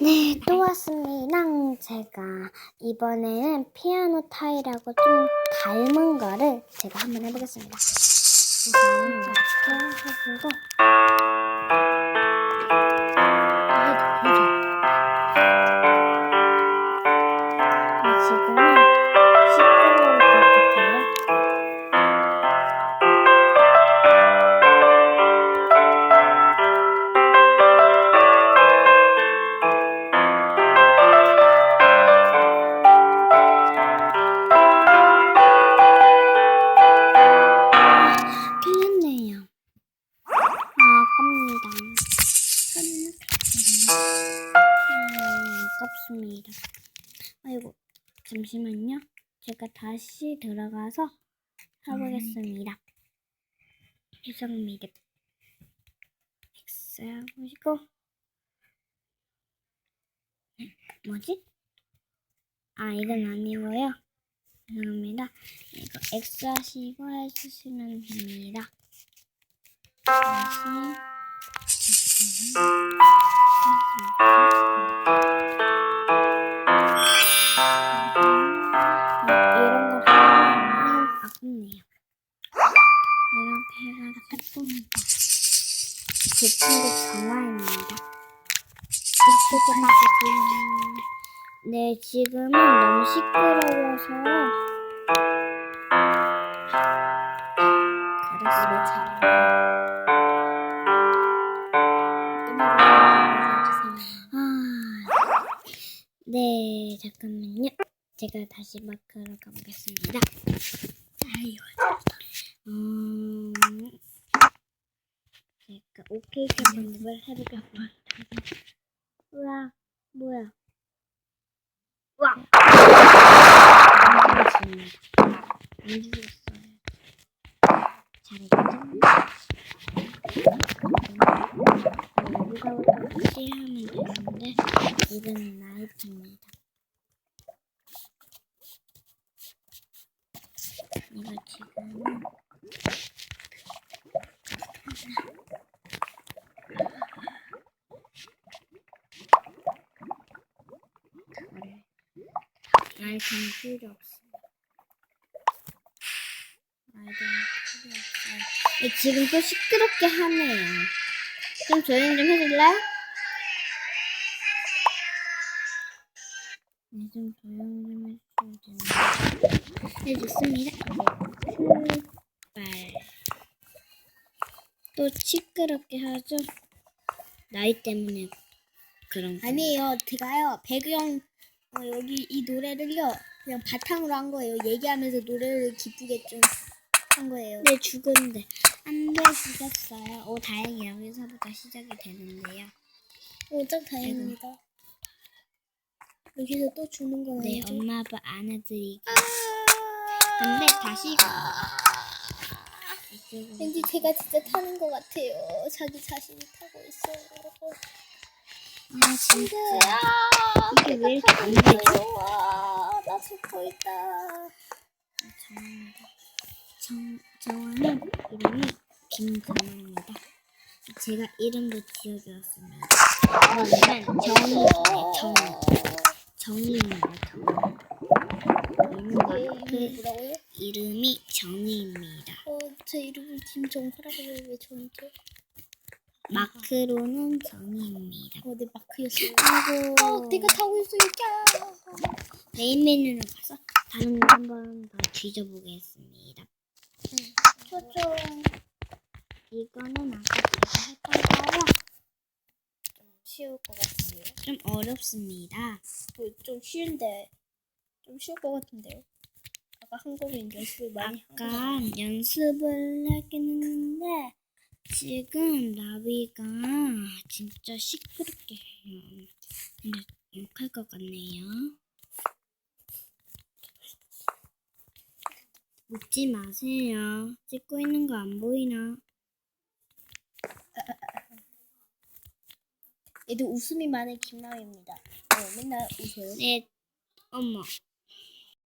네, 또 왔습니다. 제가 이번에는 피아노 타일하고 좀 닮은 거를 제가 한번 해보겠습니다. 우선 이렇게 해주고 음, 아깝습니다. 아이고, 잠시만요. 제가 다시 들어가서 해보겠습니다. 해석 미드. X 하시고 뭐지? 아, 이건 아니고요. 죄송합니다. 이거 X 하시고 해주시면 됩니다. 다시 이런 제 친구 정화입니다. 네, 지금은 너무 시끄러워서 그래서 아, 네, 잠깐만요. 제가 다시 마크로 가보겠습니다. 아이고, 음, 제가 오케이 방법을 해보겠습니다. 우와, 뭐야? 우와! 안 죽었습니다. 안 죽었어요. 잘했죠? 여기가 같이 하면 되는데 이건 나이프입니다. 이거 지금은 그거를 나이프는 필요 없어요. 나이프는 필요 없어요. 네, 지금 또 시끄럽게 하네요. 좀 조용 좀 해줄래? 네, 좀 조용 좀. 네, 좋습니다. 출발. 또 시끄럽게 하죠? 나이 때문에 그런 거. 아니에요. 제가요 배경 어, 여기 이 노래를요 그냥 바탕으로 한 거예요. 얘기하면서 노래를 기쁘게 좀 한 거예요. 네, 죽었는데. 안 돼, 죽었어요. 오, 다행히 여기서부터 시작이 되는데요. 오, 짱 다행입니다. 여기서 또 주는 건 네, 아니죠? 엄마, 아빠 안아드리기. 아, 근데 다시 이쪽으로. 왠지 제가 진짜 타는 것 같아요. 자기 자신이 타고 있어요. 아, 진짜. 아, 이게 왜 이렇게 안 되죠? 와, 나 죽고 있다. 정, 정화는 이름이 김정화입니다. 제가 이름도 지어주었습니다. 그러면 정이, 정, 정이입니다. 정. 얘는 네, 마크, 뭐라고요? 이름이 정이입니다. 어, 제 이름은 김정화라고 해요. 왜 저한테? 마크로는 정이입니다. 어, 내 마크였어요. 하고 어, 내가 타고 있어요. 야. 메인 메뉴로 가서 다른 거 한번 더 뒤져보겠습니다. 초점. 이거는 아까 제가 했던 거요. 쉬울 것 같은데요. 좀 어렵습니다. 뭐, 좀 쉬운데 좀 쉬울 것 같은데요. 아까 한 거는 연습을 많이. 아까 연습을 하긴 했는데 지금 나비가 진짜 시끄럽게 해요. 근데 욕할 것 같네요. 웃지 마세요. 찍고 있는 거 안 보이나? 얘도 웃음이 많은 김나우입니다. 어, 맨날 웃어요. 네, 어머.